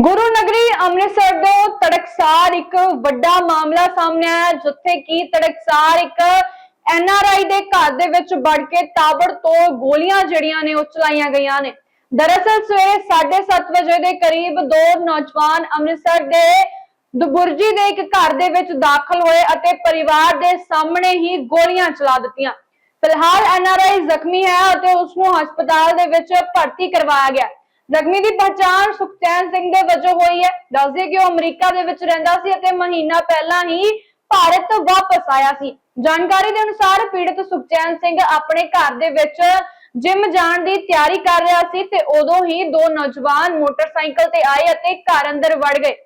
ਗੁਰੂ ਨਗਰੀ ਅੰਮ੍ਰਿਤਸਰ ਤੋਂ ਤੜਕਸਾਰ ਇੱਕ ਵੱਡਾ ਮਾਮਲਾ ਸਾਹਮਣੇ ਆਇਆ, ਜਿੱਥੇ ਕਿ ਤੜਕਸਾਰ ਇੱਕ ਐਨਆਰਆਈ ਦੇ ਘਰ ਦੇ ਵਿੱਚ ਵੜ ਕੇ ਤਾਬੜ ਤੋਂ ਗੋਲੀਆਂ ਜਿਹੜੀਆਂ ਨੇ ਉਹ ਚਲਾਈਆਂ ਗਈਆਂ ਨੇ। ਦਰਅਸਲ ਸਵੇਰੇ 7:30 ਵਜੇ ਦੇ ਕਰੀਬ ਦੋ ਨੌਜਵਾਨ ਅੰਮ੍ਰਿਤਸਰ ਦੇ ਦੁਬੁਰਜੀ ਦੇ ਇੱਕ ਘਰ ਦੇ ਵਿੱਚ ਦਾਖਲ ਹੋਏ ਅਤੇ ਪਰਿਵਾਰ ਦੇ ਸਾਹਮਣੇ ਹੀ ਗੋਲੀਆਂ ਚਲਾ ਦਿੱਤੀਆਂ। ਫਿਲਹਾਲ ਐਨਆਰਆਈ ਜ਼ਖਮੀ ਹੈ ਅਤੇ ਉਸ ਨੂੰ ਹਸਪਤਾਲ ਦੇ ਵਿੱਚ ਭਰਤੀ ਕਰਵਾਇਆ ਗਿਆ। ਜ਼ਖਮੀ ਦੀ ਪਛਾਣ ਸੁਖਚੈਨ ਸਿੰਘ ਦੇ ਵਜੋਂ ਹੋਈ ਹੈ। ਦੱਸਦੇ ਕਿ ਉਹ ਅਮਰੀਕਾ ਦੇ ਵਿੱਚ ਰਹਿੰਦਾ ਸੀ ਅਤੇ ਮਹੀਨਾ ਪਹਿਲਾਂ ਹੀ ਭਾਰਤ ਵਾਪਸ ਆਇਆ ਸੀ। ਜਾਣਕਾਰੀ ਦੇ ਅਨੁਸਾਰ ਪੀੜਤ ਸੁਖਚੈਨ ਸਿੰਘ ਆਪਣੇ ਘਰ ਦੇ ਵਿੱਚ ਜਿਮ ਜਾਣ ਦੀ ਤਿਆਰੀ ਕਰ ਰਿਹਾ ਸੀ ਤੇ ਉਦੋਂ ਹੀ ਦੋ ਨੌਜਵਾਨ ਮੋਟਰਸਾਈਕਲ ਤੇ ਆਏ ਅਤੇ ਘਰ ਅੰਦਰ ਵੜ ਗਏ।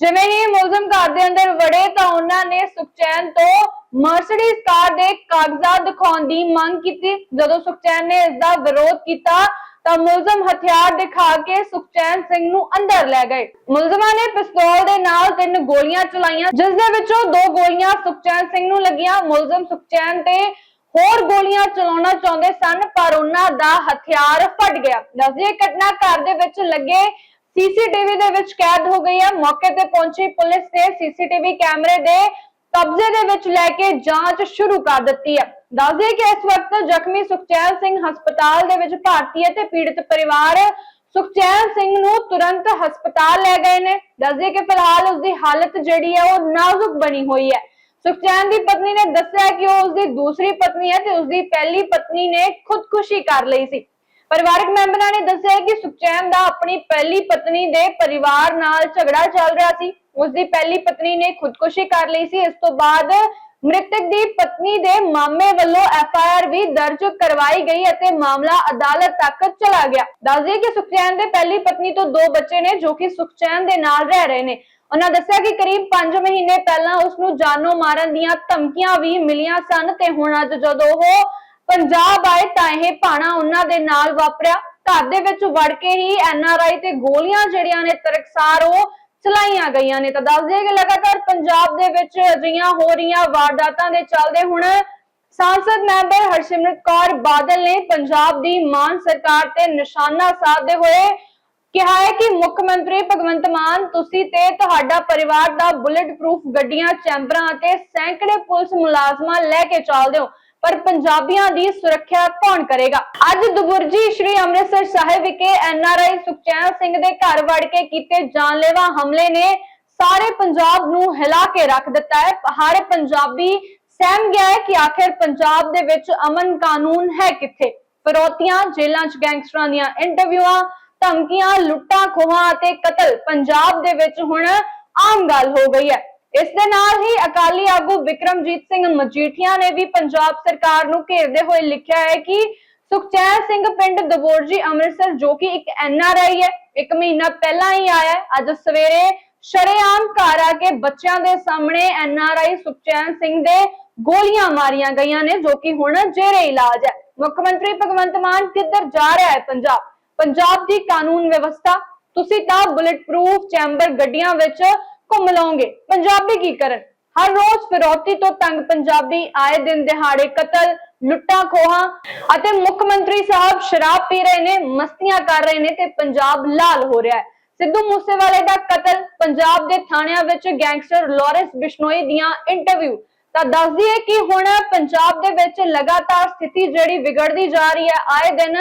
ਜਿਵੇਂ ਹੀ ਮੁਲਜ਼ਮ ਘਰ ਦੇ ਅੰਦਰ ਵੜੇ ਤਾਂ ਉਹਨਾਂ ਨੇ ਸੁਖਚੈਨ ਤੋਂ ਮਰਸੀਡੀਜ਼ ਕਾਰ ਦੇ ਕਾਗਜ਼ਾਤ ਦਿਖਾਉਣ ਦੀ ਮੰਗ ਕੀਤੀ। ਜਦੋਂ ਸੁਖਚੈਨ ਨੇ ਇਸ ਦਾ ਵਿਰੋਧ ਕੀਤਾ ਤਾਂ ਮੁਲਜ਼ਮ ਹਥਿਆਰ ਦਿਖਾ ਕੇ ਸੁਖਚੈਨ ਸਿੰਘ ਨੂੰ ਅੰਦਰ ਲੈ ਗਏ। ਮੁਲਜ਼ਮਾਂ ਨੇ ਪਿਸਤੌਲ ਦੇ ਨਾਲ ਤਿੰਨ ਗੋਲੀਆਂ ਚਲਾਈਆਂ, ਜਿਸ ਦੇ ਵਿੱਚੋਂ ਦੋ ਗੋਲੀਆਂ ਸੁਖਚੈਨ ਸਿੰਘ ਨੂੰ ਲੱਗੀਆਂ। ਮੁਲਜ਼ਮ ਸੁਖਚੈਨ ਤੇ ਹੋਰ ਗੋਲੀਆਂ ਚਲਾਉਣਾ ਚਾਹੁੰਦੇ ਸਨ, ਪਰ ਉਹਨਾਂ ਦਾ ਹਥਿਆਰ ਫਟ ਗਿਆ। ਦੱਸਦੀ ਘਟਨਾ ਘਰ ਦੇ ਵਿੱਚ ਲੱਗੇ ਸੀਸੀਟੀਵੀ ਦੇ ਵਿੱਚ ਕੈਦ ਹੋ ਗਈ ਹੈ ਮੌਕੇ ਤੇ ਪਹੁੰਚੀ ਪੁਲਿਸ ਨੇ ਸੀਸੀਟੀਵੀ ਕੈਮਰੇ ਦੇ ਕਬਜ਼ੇ ਦੇ ਵਿੱਚ ਲੈ ਕੇ ਜਾਂਚ ਸ਼ੁਰੂ ਕਰ ਦਿੱਤੀ ਹੈ ਦੱਸਦੇ ਕਿ ਇਸ ਵਕਤ ਜ਼ਖਮੀ ਸੁਖਚੈਨ ਸਿੰਘ ਹਸਪਤਾਲ ਦੇ ਵਿੱਚ ਭਰਤੀ ਹੈ ਤੇ ਪੀੜਤ ਪਰਿਵਾਰ ਸੁਖਚੈਨ ਸਿੰਘ ਨੂੰ ਤੁਰੰਤ ਹਸਪਤਾਲ ਲੈ ਗਏ ਨੇ। ਦੱਸਦੇ ਕਿ ਫਿਲਹਾਲ ਉਸ ਦੀ ਹਾਲਤ ਜਿਹੜੀ ਹੈ ਉਹ ਨਾਜ਼ੁਕ ਬਣੀ ਹੋਈ ਹੈ। ਸੁਖਚੈਨ ਦੀ ਪਤਨੀ ਨੇ ਦੱਸਿਆ ਕਿ ਉਹ ਉਸ ਦੀ ਦੂਸਰੀ ਪਤਨੀ ਹੈ ਤੇ ਉਸ ਦੀ ਪਹਿਲੀ ਪਤਨੀ ਨੇ ਖੁਦਕੁਸ਼ੀ ਕਰ ਲਈ ਸੀ। ਪਰਿਵਾਰਕ ਮੈਂਬਰਾਂ ਨੇ ਦੱਸਿਆ ਕਿ ਸੁਖਚੈਨ ਦਾ ਆਪਣੀ ਪਹਿਲੀ ਪਤਨੀ ਦੇ ਪਰਿਵਾਰ ਨਾਲ ਝਗੜਾ ਚੱਲ ਰਿਹਾ ਸੀ। ਉਸ ਦੀ ਪਹਿਲੀ ਪਤਨੀ ਨੇ ਖੁਦਕੁਸ਼ੀ ਕਰ ਲਈ ਸੀ। ਇਸ ਤੋਂ ਬਾਅਦ ਮ੍ਰਿਤਕ ਦੀ ਪਤਨੀ ਦੇ ਮਾਮੇ ਵੱਲੋਂ ਐਫ ਆਈ ਆਰ ਵੀ ਦਰਜ ਕਰਵਾਈ ਗਈ ਅਤੇ ਮਾਮਲਾ ਅਦਾਲਤ ਤੱਕ ਚਲਾ ਗਿਆ। ਦੱਸਦੇ ਕਿ ਸੁਖਚੈਨ ਦੇ ਪਹਿਲੀ ਪਤਨੀ ਤੋਂ ਦੋ ਬੱਚੇ ਨੇ ਜੋ ਕਿ ਸੁਖਚੈਨ ਦੇ ਨਾਲ ਰਹਿ ਰਹੇ ਨੇ। ਉਹਨਾਂ ਦੱਸਿਆ ਕਿ ਕਰੀਬ 5 ਮਹੀਨੇ ਪਹਿਲਾਂ ਉਸ ਨੂੰ ਜਾਨੋਂ ਮਾਰਨ ਦੀਆਂ ਧਮਕੀਆਂ ਵੀ ਮਿਲੀਆਂ ਸਨ ਤੇ ਹੁਣ ਅੱਜ ਜਦੋਂ ਉਹ ਪੰਜਾਬ ਆਏ ਤਾਂ ਇਹ ਭਾਣਾ ਉਹਨਾਂ ਦੇ ਨਾਲ ਵਾਪਰਿਆ। ਘਰ ਦੇ ਵਿੱਚ ਵੜ ਕੇ ਹੀ ਐਨ ਆਰ ਆਈ ਤੇ ਗੋਲੀਆਂ ਜਿਹੜੀਆਂ ਨੇ ਤਰਕਸਾਰ ਉਹ ਚਲਾਈਆਂ ਗਈਆਂ ਨੇ। ਤਾਂ ਦੱਸ ਦਈਏ ਕਿ ਲਗਾਤਾਰ ਪੰਜਾਬ ਦੇ ਵਿੱਚ ਅਜਿਹੀਆਂ ਹੋ ਰਹੀਆਂ ਵਾਰਦਾਤਾਂ ਦੇ ਚੱਲਦੇ ਹੁਣ ਸੰਸਦ ਮੈਂਬਰ ਹਰਸਿਮਰਤ ਕੌਰ ਬਾਦਲ ਨੇ ਪੰਜਾਬ ਦੀ ਮਾਨ ਸਰਕਾਰ ਤੇ ਨਿਸ਼ਾਨਾ ਸਾਧਦੇ ਹੋਏ ਕਿਹਾ ਹੈ ਕਿ ਮੁੱਖ ਮੰਤਰੀ ਭਗਵੰਤ ਮਾਨ, ਤੁਸੀਂ ਤੇ ਤੁਹਾਡਾ ਪਰਿਵਾਰ ਦਾ ਬੁਲੇਟ ਪ੍ਰੂਫ ਗੱਡੀਆਂ, ਚੈਂਬਰਾਂ ਅਤੇ ਸੈਂਕੜੇ ਪੁਲਿਸ ਮੁਲਾਜ਼ਮਾਂ ਲੈ ਕੇ ਚੱਲਦੇ ਹੋ। ਪਰ ਪੰਜਾਬੀਆਂ ਦੀ ਸੁਰੱਖਿਆ ਕੌਣ ਕਰੇਗਾ? ਅੱਜ ਦੁਬੁਰਜੀ ਸ਼੍ਰੀ ਅੰਮ੍ਰਿਤਸਰ ਸਾਹਿਬ ਵਿਖੇ ਐਨਆਰਆਈ ਸੁਖਚੈਨ ਸਿੰਘ ਦੇ ਘਰ ਵੜ ਕੇ ਕੀਤੇ ਜਾਨਲੇਵਾ ਹਮਲੇ ਨੇ ਸਾਰੇ ਪੰਜਾਬ ਨੂੰ ਹਿਲਾ ਕੇ ਰੱਖ ਦਿੱਤਾ ਹੈ। ਹਰ ਪੰਜਾਬੀ ਸਹਿਮ ਗਿਆ ਹੈ ਕਿ ਆਖਿਰ ਪੰਜਾਬ ਦੇ ਵਿੱਚ ਅਮਨ ਕਾਨੂੰਨ ਹੈ ਕਿੱਥੇ? ਫਰੋਤੀਆਂ, ਜੇਲ੍ਹਾਂ 'ਚ ਗੈਂਗਸਟਰਾਂ ਦੀਆਂ ਇੰਟਰਵਿਊਆਂ, ਧਮਕੀਆਂ ਲੁੱਟਾਂ ਖੋਹਾਂ ਅਤੇ ਕਤਲ ਪੰਜਾਬ ਦੇ ਵਿੱਚ ਹੁਣ ਆਮ ਗੱਲ ਹੋ ਗਈ ਹੈ। ਇਸ ਦੇ ਨਾਲ ਹੀ ਅਕਾਲੀ ਆਗੂ ਵਿਕਰਮਜੀਤ ਸਿੰਘ ਮਜੀਠੀਆ ਨੇ ਵੀ ਪੰਜਾਬ ਸਰਕਾਰ ਨੂੰ ਘੇਰਦੇ ਹੋਏ ਲਿਖਿਆ ਹੈ ਕਿ ਸੁਖਚੈਨ ਸਿੰਘ ਪਿੰਡ ਦਬੋਰਜੀ ਅੰਮ੍ਰਿਤਸਰ ਜੋ ਕਿ ਇੱਕ ਐਨਆਰਆਈ ਹੈ, ਇੱਕ ਮਹੀਨਾ ਪਹਿਲਾਂ ਹੀ ਆਇਆ ਅੱਜ ਸਵੇਰੇ ਸ਼ਰੇਆਮ ਘਰ ਆ ਕੇ ਬੱਚਿਆਂ ਦੇ ਸਾਹਮਣੇ ਐਨਆਰਆਈ ਸੁਖਚੈਨ ਸਿੰਘ ਦੇ ਗੋਲੀਆਂ ਮਾਰੀਆਂ ਗਈਆਂ ਨੇ, ਜੋ ਕਿ ਹੁਣ ਜੇਰੇ ਇਲਾਜ ਹੈ। ਮੁੱਖ ਮੰਤਰੀ ਭਗਵੰਤ ਮਾਨ ਕਿੱਧਰ ਜਾ ਰਿਹਾ ਹੈ ਪੰਜਾਬ? ਪੰਜਾਬ ਦੀ ਕਾਨੂੰਨ ਵਿਵਸਥਾ, ਤੁਸੀਂ ਤਾਂ ਬੁਲੇਟ ਪ੍ਰੂਫ ਚੈਂਬਰ ਗੱਡੀਆਂ ਵਿੱਚ ਘੁੰਮ ਲਓਗੇ ਪੰਜਾਬੀ ਕੀ ਕਰਨ? ਹਰ ਰੋਜ਼ ਫਿਰੌਤੀ ਤੋਂ ਤੰਗ ਪੰਜਾਬੀ ਆਏ ਦਿਨ ਦਿਹਾੜੇ ਕਤਲ, ਲੁੱਟਾਂ, ਖੋਹਾਂ ਅਤੇ ਮੁੱਖ ਮੰਤਰੀ ਸਾਹਿਬ ਸ਼ਰਾਬ ਪੀ ਰਹੇ ਨੇ, ਮਸਤੀਆਂ ਕਰ ਰਹੇ ਨੇ ਤੇ ਪੰਜਾਬ ਲਾਲ ਹੋ ਰਿਹਾ ਹੈ। ਸਿੱਧੂ ਮੂਸੇਵਾਲੇ ਦਾ ਕਤਲ ਪੰਜਾਬ ਦੇ ਥਾਣਿਆਂ ਵਿੱਚ ਗੈਂਗਸਟਰ ਲਾਰੈਂਸ ਬਿਸ਼ਨੋਈ ਦੀਆਂ ਇੰਟਰਵਿਊ ਤਾਂ ਦੱਸਦੀ ਹੈ ਕਿ ਹੁਣ ਪੰਜਾਬ ਦੇ ਵਿੱਚ ਲਗਾਤਾਰ ਸਥਿਤੀ ਜਿਹੜੀ ਵਿਗੜਦੀ ਜਾ ਰਹੀ ਹੈ, ਆਏ ਦਿਨ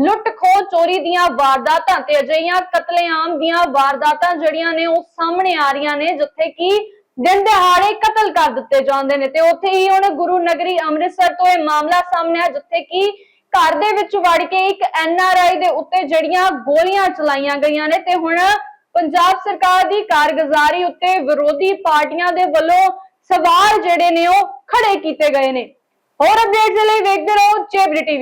ਲੁੱਟ ਖੋਹ ਚੋਰੀ ਦੀਆਂ ਵਾਰਦਾਤਾਂ ਤੇ ਅਜਿਹੀਆਂ ਕਤਲੇਆਮ ਦੀਆਂ ਵਾਰਦਾਤਾਂ ਜਿਹੜੀਆਂ ਨੇ ਉਹ ਸਾਹਮਣੇ ਆ ਰਹੀਆਂ ਨੇ, ਜਿੱਥੇ ਕਿ ਦਿਨ ਦਿਹਾੜੇ ਕਤਲ ਕਰ ਦਿੱਤੇ ਜਾਂਦੇ ਨੇ। ਤੇ ਉੱਥੇ ਹੀ ਹੁਣ ਗੁਰੂ ਨਗਰੀ ਅੰਮ੍ਰਿਤਸਰ ਤੋਂ ਇਹ ਮਾਮਲਾ ਸਾਹਮਣੇ ਆ ਜਿੱਥੇ ਕਿ ਘਰ ਦੇ ਵਿੱਚ ਵੜ ਕੇ ਇੱਕ ਐਨਆਰਆਈ ਦੇ ਉੱਤੇ ਜਿਹੜੀਆਂ ਗੋਲੀਆਂ ਚਲਾਈਆਂ ਗਈਆਂ ਨੇ ਤੇ ਹੁਣ ਪੰਜਾਬ ਸਰਕਾਰ ਦੀ ਕਾਰਗੁਜ਼ਾਰੀ ਉੱਤੇ ਵਿਰੋਧੀ ਪਾਰਟੀਆਂ ਦੇ ਵੱਲੋਂ ਸਵਾਲ ਜਿਹੜੇ ਨੇ ਉਹ ਖੜੇ ਕੀਤੇ ਗਏ ਨੇ। ਹੋਰ ਅਪਡੇਟਸ ਲਈ ਵੇਖਦੇ ਰਹੋ ਚੇਬਰੀ ਟੀਵੀ।